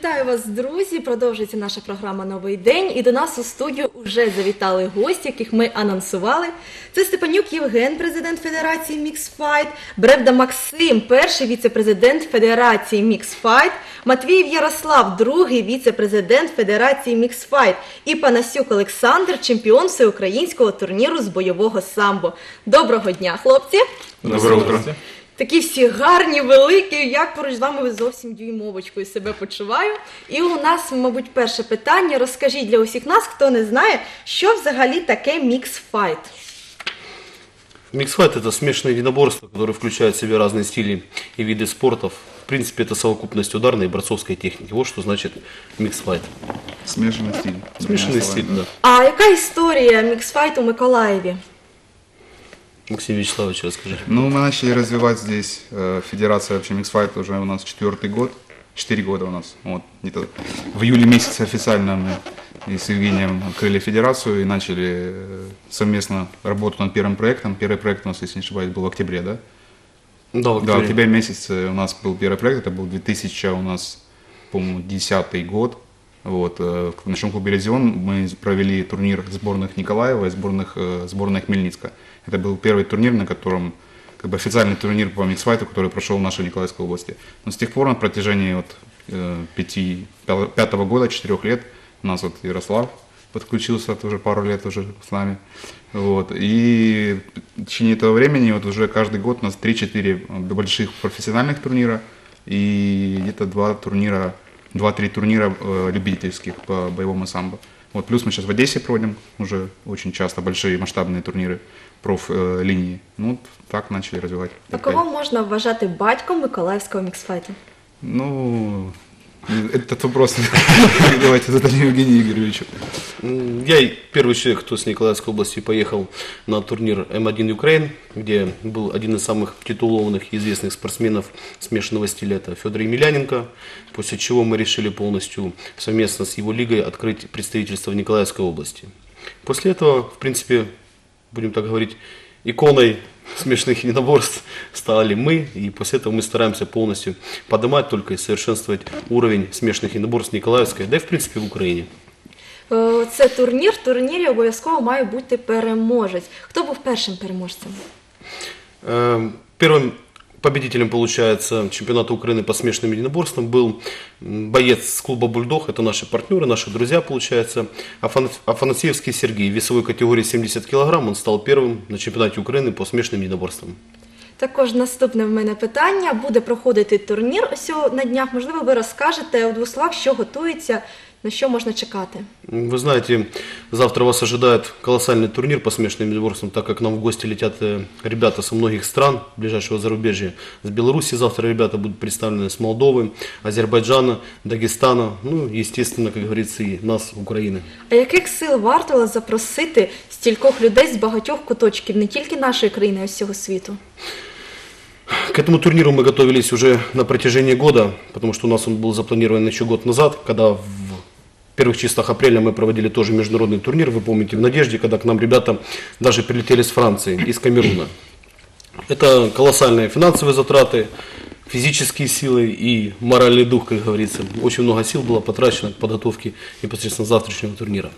Вітаю вас, друзі! Продовжується наша програма Новий день. І до нас у студію вже завітали гості, яких ми анонсували. Це Степанюк Євген, президент Федерації Міксфайт, Бревда Максим, перший віце-президент Федерації Міксфайт, Матвіїв Ярослав, другий віце-президент Федерації Міксфайт і Панасюк Олександр, чемпіон всеукраїнського турніру з бойового самбо. Доброго дня, хлопці! Доброе утро Такі всі гарні, великі. Як поруч з вами ви зовсім дюймовочкою себе почуваю. І у нас, мабуть, перше питання. Розкажіть для усіх нас, хто не знає, що взагалі таке міксфайт. Миксфайт это смешанное единоборство, которое включает в себя разные стили и виды спортов. В принципе, это совокупность ударной и борцовской техники. Вот что значит миксфайт. Смешанный стиль. Смешанный Другими стиль, словами. да. А яка історія міксфайту у Миколаєві? Максим Вячеславович, расскажите. Ну, мы начали развивать здесь э, Федерация вообще миксфайт уже у нас четвертый год. Четыре года у нас. Вот, где-то в июле месяце официально мы и с Евгением открыли федерацию и начали э, совместно работу над первым проектом. Первый проект у нас, если не ошибаюсь, был в октябре, да? Да, в Да, в октябре. октябре месяце у нас был первый проект, это был 2000 у нас, по-моему, 10 год. Вот, э, в нашем клубе «Резион» мы провели турнир сборных Николаева и сборных, э, сборной Хмельницка. Это был первый турнир, на котором как бы официальный турнир по миксфайту, который прошел в нашей Николаевской области. Но с тех пор на протяжении вот, э, пяти, пя- пятого года, четырех лет у нас вот Ярослав подключился тоже пару лет уже с нами. Вот. И в течение этого времени вот уже каждый год у нас 3-4 больших профессиональных турнира и где-то два турнира, 2-3 турнира э, любительских по боевому самбо. Вот, плюс мы сейчас в Одессе проводим уже очень часто большие масштабные турниры проф-линии. Ну, вот так начали развивать. А кого можна вважати батьком Миколаївського міксфайту? Ну, этот вопрос давайте зададим Евгению Игоревичу. Я первый человек, кто с Николаевской области поехал на турнир М1 Украин, где был один из самых титулованных и известных спортсменов смешанного стиля, это Федор Емельяненко, после чего мы решили полностью совместно с его лигой открыть представительство в Николаевской области. После этого, в принципе, будем так говорить, иконой смешанных единоборств стали мы, и после этого мы стараемся полностью поднимать только и совершенствовать уровень смешанных единоборств Николаевской, да и в принципе в Украине. Е, Це турнір. В турнірі обов'язково має бути переможець. Хто був першим переможцем? Э, Первым победителем, получается, чемпионата Украины по смешанным единоборствам был боец с клуба «Бульдог». Это наши партнеры, наши друзья, получается. Афан- Афанасьевский Сергей в весовой категории 70 килограмм. Он стал первым на чемпионате Украины по смешанным единоборствам. Також наступне в мене питання. Буде проходити турнір ось на днях. Можливо, ви розкажете у двох словах, що готується, на що можна чекати. Вы знаете, завтра вас ожидает колоссальный турнир по смешанным единоборствам, так как к нам в гости летят э, ребята со многих стран ближайшего зарубежья. С Беларуси завтра ребята будут представлены с Молдовы, Азербайджана, Дагестана, ну, естественно, как говорится, и нас, Украины. А яких сил варто запросити стількох людей з багатьох куточків, не тільки нашої країни, а й всього світу? К этому турниру мы готовились уже на протяжении года, потому что у нас он был запланирован еще год назад, когда в первых числах апреля мы проводили тоже международный турнир, вы помните, в Надежде, когда к нам ребята даже прилетели с Франции, из Камеруна. Это колоссальные финансовые затраты, физические силы и моральный дух, как говорится. Очень много сил было потрачено к подготовке непосредственно завтрашнего турнира.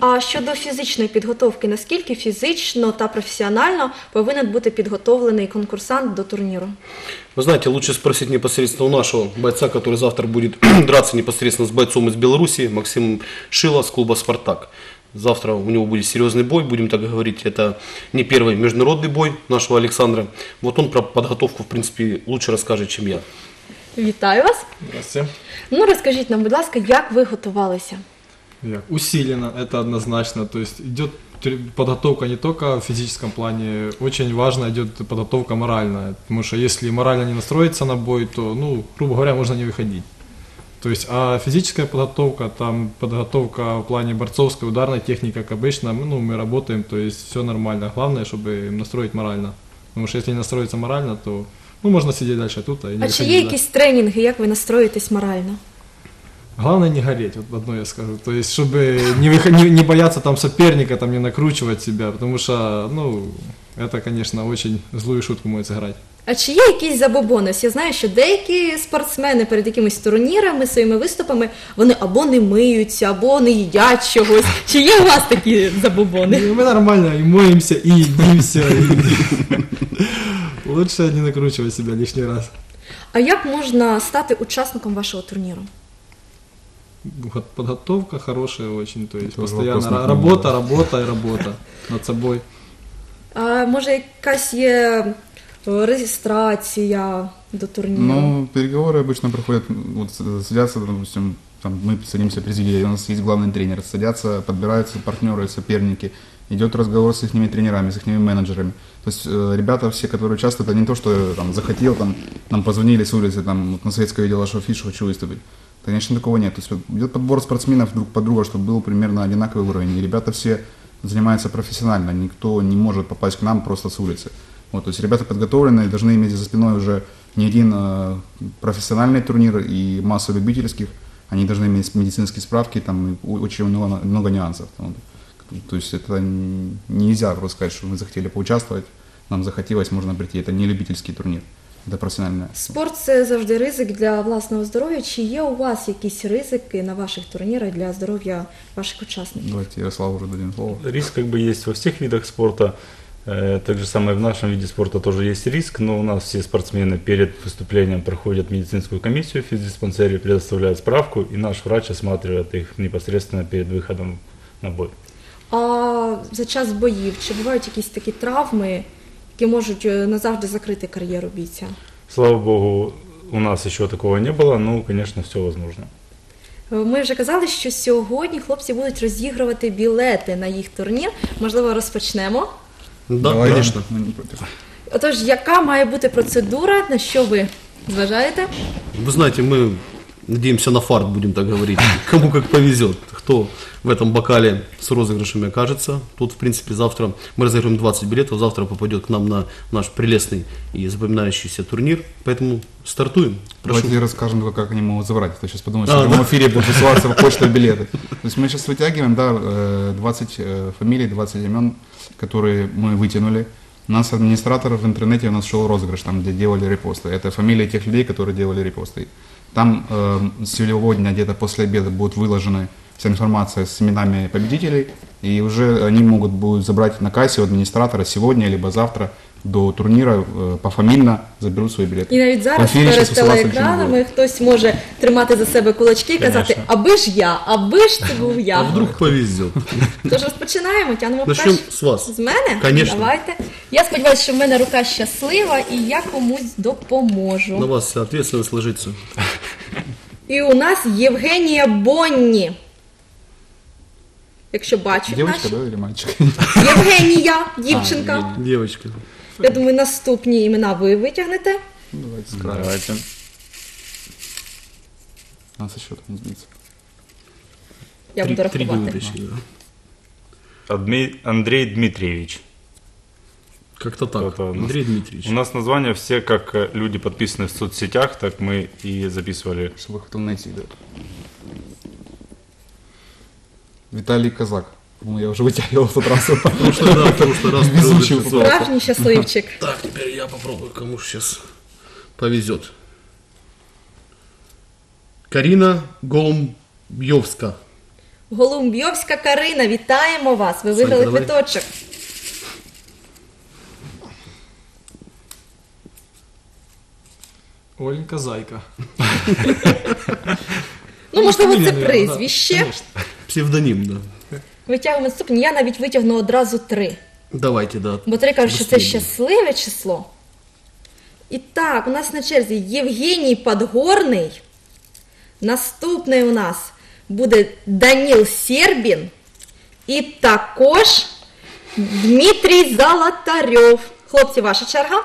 А щодо фізичної підготовки, наскільки фізично та професіонально повинен бути підготовлений конкурсант до турніру? Вы знаете, лучше спросить непосредственно у нашего бойца, который завтра будет драться непосредственно с бойцом из Беларуси, Максимом Шило с клуба «Спартак». Завтра у него будет серьезный бой, будем так говорить, это не первый международный бой нашего Александра. Вот он про подготовку, в принципе, лучше расскажет, чем я. Вітаю вас! Здравствуйте. Ну розкажіть нам, будь ласка, як ви готувалися? Як? Усиленно, это однозначно. То есть идет подготовка не только в физическом плане, очень важно идет подготовка моральная. Потому что если морально не настроиться на бой, то, ну, грубо говоря, можно не выходить. То есть, а физическая подготовка, там подготовка в плане борцовской, ударной техники, как обычно, мы, ну, мы работаем, то есть все нормально. Главное, чтобы настроить морально. Потому что если не настроиться морально, то ну, можно сидеть дальше тут, а и не А чи выходить, є да. якісь тренінги, як ви настроїтесь морально? Главное не гореть, вот одно я скажу. То есть, чтобы не, выход- не, не бояться там соперника, там не накручивать себя, потому что, ну, это, конечно, очень злую шутку может сыграть. А чи є якийсь забобонус? Я знаю, що деякі спортсмени перед якимись турнірами, своїми виступами, вони або не миються, або не їдять чогось. Чи є у вас такі забобони? И мы нормально и моемся, и едимся. и- Лучше не накручивать себя лишний раз. А як можна стати учасником вашого турніру? Под- Подготовка хорошая очень, то есть Это уже постоянно вопрос ра- на работа, работа и работа над собой. А може, якась є е, реєстрація до турніру? Ну, переговоры обычно проходят, вот с- садятся, допустим, там мы садимся президией, у нас есть главный тренер, садятся, подбираются партнеры, соперники, идет разговор с их тренерами, с их менеджерами. То есть э, ребята все, которые участвуют, это не то, что э, там захотел, там, нам позвонили с улицы, там, вот на советское видел ваш афишу, хочу выступить. Конечно, такого нет. То есть вот идет подбор спортсменов друг под друга, чтобы был примерно одинаковый уровень. И ребята все занимаются профессионально, никто не может попасть к нам просто с улицы. Вот, то есть ребята подготовленные, должны иметь за спиной уже не один э, профессиональный турнир и массу любительских, они должны иметь медицинские справки, там и у- очень много, много нюансов. Там, то есть это н- нельзя просто сказать, что мы захотели поучаствовать, нам захотелось, можно прийти. Это не любительский турнир, это профессиональная. Спорт це завжди ризик для власного здоров'я. Чи є у вас якісь ризики на ваших турнірах для здоров'я ваших учасників? Давайте Ярославу уже дадим слово. Риск как бы есть во всех видах спорта. Э, Так же самое в нашем виде спорта тоже есть риск, но у нас все спортсмены перед выступлением проходят медицинскую комиссию в физдиспансере, предоставляют справку, и наш врач осматривает их непосредственно перед выходом на бой. А за час боїв чи бувають якісь такі травми, які можуть е, назавжди закрити кар'єру бійця? Слава богу, у нас еще такого не было, но, конечно, все возможно. Е, Ми вже казали, що сьогодні хлопці будуть розігрувати білети на їх турнір. Можливо, розпочнемо. Да, Давай, конечно. Мы не против. Отож, яка має бути процедура, на що ви зважаєте? Вы знаете, мы надеемся на фарт, будем так говорить. Кому как повезет. Кто в этом бокале с розыгрышами окажется. Тут, в принципе, завтра мы разыгрываем 20 билетов. Завтра попадет к нам на наш прелестный и запоминающийся турнир. Поэтому стартуем. Прошу. Давайте расскажем, только, как они могут забрать. То сейчас подумают, А, что в да. прямом эфире будут высылаться в почту билеты. То есть мы сейчас вытягиваем, да, э, 20 э, фамилий, 20 имен, которые мы вытянули. У нас администратор в интернете у нас шел розыгрыш, там, где делали репосты. Это фамилии тех людей, которые делали репосты. Там э, сегодня где-то после обеда будут выложены вся информация с именами победителей, и уже они могут будут забрать на кассе у администратора сегодня либо завтра до турнира э, пофамильно заберут свои билеты. І навіть В зараз ефірі перед щас висилати нічого не телеекранами хтось може тримати за себе кулачки і казати, Конечно. аби ж я, аби ж це був А я. вдруг повезет. Тож розпочинаємо, тянемо Начнем перш. с вас. З мене? Конечно. Давайте. Я сподіваюся, що в мене рука щаслива і я комусь допоможу. На вас вся ответственность ложится. І у нас Євгенія Бонні. Якщо бачать Девочка, наші. да, или мальчик? Євгенія, дівчинка. Девочка. Я думаю, наступні імена ви витягнете. Давайте с краю. Давайте. А со счета не сбиться. Я Три, буду три рахувати. вытащили, да. Адми- Андрей Дмитриевич. Как-то так. Кто-то у нас- Андрей Дмитриевич. У нас названия все как э, люди подписаны в соцсетях, так мы и записывали. Чтобы хотел найти, да. Виталий Казак. Ну, я уже вытягивал в тот раз. Потому что, да, потому что раз Везучий второй попал. Справжній щасливчик. Так, теперь я попробую, кому сейчас повезет. Карина Голумбьевска. Голумбйовська Карина, вітаємо вас! Ви виграли давай. квиточок. Оленька Зайка. Ну, можливо, фамілія, це наверно, прізвище. да, конечно. Псевдоним, да. Витягуємо наступні. Я навіть витягну одразу три. Давайте, да. Бо три кажуть, що це Быстрее. щасливе число. І так, у нас на черзі Євгеній Подгорний. Наступний у нас буде Даніл Сербін. І також Дмитрій Золотарьов. Хлопці, ваша черга.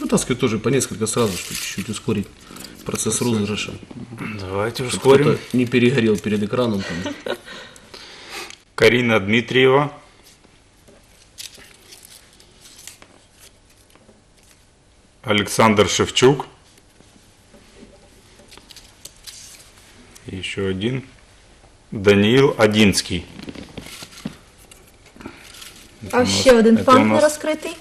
Вытаскиваю тоже по несколько сразу, чтобы чуть-чуть ускорить процесс розыгрыша. Давайте ускорим. кто-то не перегорел перед экраном. Там. Карина Дмитриева. Александр Шевчук. Еще один. Даниил Одинский. Это А ще один фант не розкритий.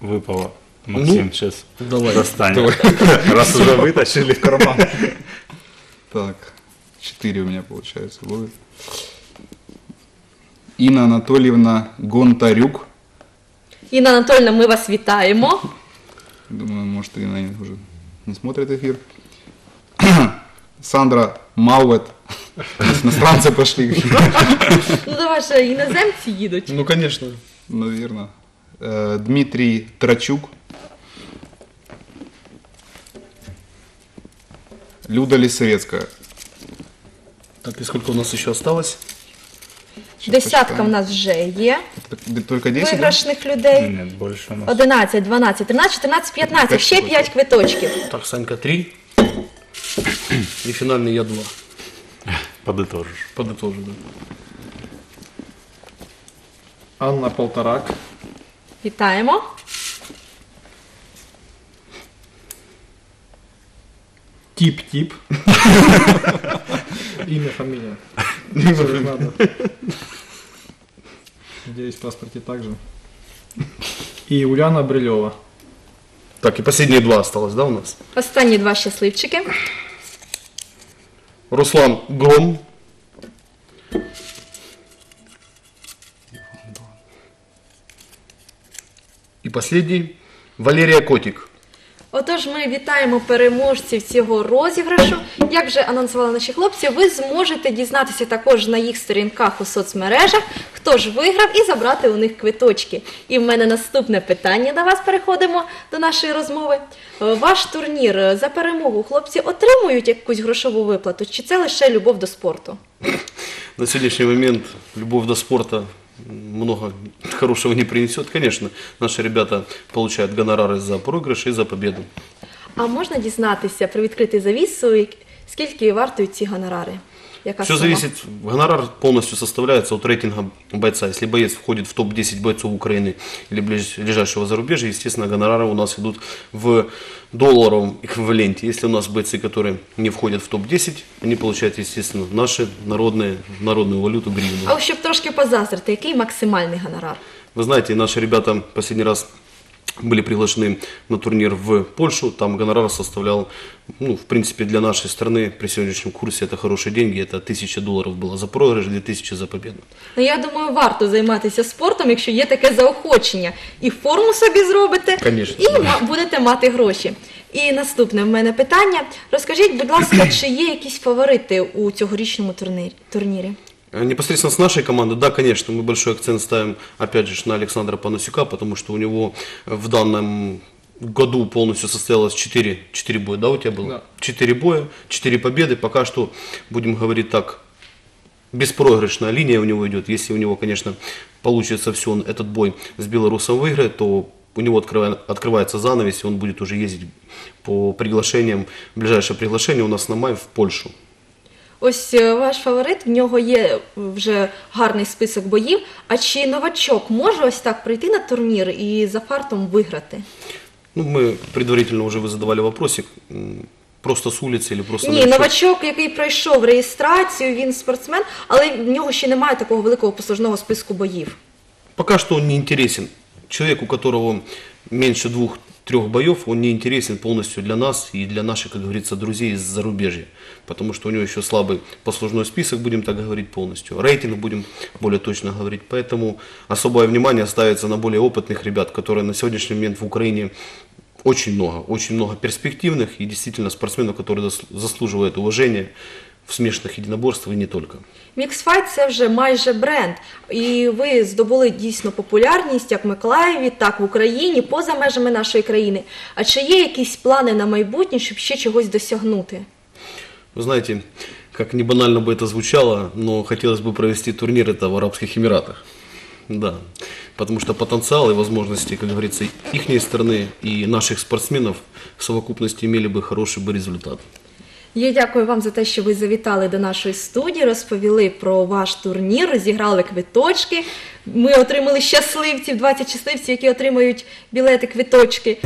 Выпало. Максим сейчас давай. достанет. Раз уже вытащили. в карман. Так, четыре у меня получается будет. Инна Анатольевна Гонтарюк. Інна Анатольовна, ми вас вітаємо. Думаю, может, Инна уже не смотрит эфир. Сандра Мауэт. Иностранцы пошли, Ну, давай же іноземці їдуть. Ну, конечно. наверное. Э, Дмитрий Трачук. Люда Лисовецкая. Так, и сколько у нас еще осталось? Сейчас Десятка в посчитаем. нас вже є. Только 10, да? Виграшних людей. Нет, больше у нас. 11, 12, 13, 14, 15. Ще 5 квиточків. Так, Санька, три. И финальный я два. Подытожишь. Подытожу, да. Анна Полторак. Вітаємо. Тип-тип. Имя, фамилия. Всё же надо. Надеюсь, в паспорте также. И Ульяна Брилева. Так, и последние два осталось, да, у нас? Останні два щасливчики. Руслан Гром. последний Валерия Котик. Отож, ми вітаємо переможців цього розіграшу. Як вже анонсували наші хлопці, ви зможете дізнатися також на їх сторінках у соцмережах, хто ж виграв, і забрати у них квиточки. І в мене наступне питання до вас. Переходимо до нашої розмови. Е, Ваш турнір е, за перемогу хлопці отримують якусь грошову виплату, чи це лише любов до спорту? На сегодняшний момент любовь до спорта много хорошего не принесет. Конечно, наши ребята получают гонорары за проигрыш и за победу. А можна дізнатися, привідкрити завісу, як- скільки вартують ці гонорари? Яка Все сума? зависит, гонорар полностью составляется от рейтинга бойца. Если боец входит в топ-10 бойцов Украины или ближ- ближайшего зарубежья, естественно, гонорары у нас идут в долларовом эквиваленте. Если у нас бойцы, которые не входят в топ-10, они получают, естественно, наши народные, народную валюту гривну. А щоб трошки позаздрити, який максимальний гонорар? Вы знаете, наши ребята последний раз были приглашены на турнир в Польшу, там гонорар составлял, ну, в принципе, для нашей страны при сегодняшнем курсе это хорошие деньги, это 1000 долларов было за проигрыш, 2000 за победу. Ну я думаю, варто займатися спортом, якщо є таке заохочення. І форму собі зробите, Конечно. і ма- будете мати гроші. І наступне в мене питання. Розкажіть, будь ласка, чи є якісь фаворити у цьогорічному турнірі? Э, Непосредственно с нашей команды, да, конечно, мы большой акцент ставим, опять же, на Александра Панасюка, потому что у него в данном году полностью состоялось 4, 4 боя, да, у тебя было? Да. 4 боя, 4 победы, пока что, будем говорить так, беспроигрышная линия у него идет. Если у него, конечно, получится все, он этот бой с белорусом выиграет, то у него открывается занавес, и он будет уже ездить по приглашениям. Ближайшее приглашение у нас на май в Польшу. Ось е, ваш фаворит, в нього є вже гарний список боїв. А чи новачок може ось так прийти на турнір і за фартом виграти? Ну, мы предварительно уже вы задавали вопросик, м, просто с улицы или просто Ні, новичок? новачок, який пройшов реєстрацію, він спортсмен, але в нього ще немає такого великого послужного списку боїв. Пока что он не интересен. Человек, у которого меньше двух-трех боев, он не интересен полностью для нас и для наших, как говорится, друзей из зарубежья. Потому что у него еще слабый послужной список, будем так говорить полностью. Рейтинг будем более точно говорить. Поэтому особое внимание ставится на более опытных ребят, которые на сегодняшний момент в Украине очень много, очень много перспективных и действительно спортсменов, которые зас- заслуживают уважения в смешанных единоборствах и не только. Міксфайт це вже майже бренд, і ви здобули дійсно популярність як в Миколаєві, так в Україні, поза межами нашої країни. А чи є якісь плани на майбутнє, щоб ще чогось досягнути? Вы знаете, как не банально бы это звучало, но хотелось бы провести турнир это в Арабских Эмиратах. Да, потому что потенциал и возможности, как говорится, их стороны и наших спортсменов в совокупности имели бы хороший бы результат. Я дякую вам за те, що ви завітали до нашої студії, розповіли про ваш турнір, розіграли квиточки. Ми отримали щасливців, 20 щасливців, які отримають білети квиточки.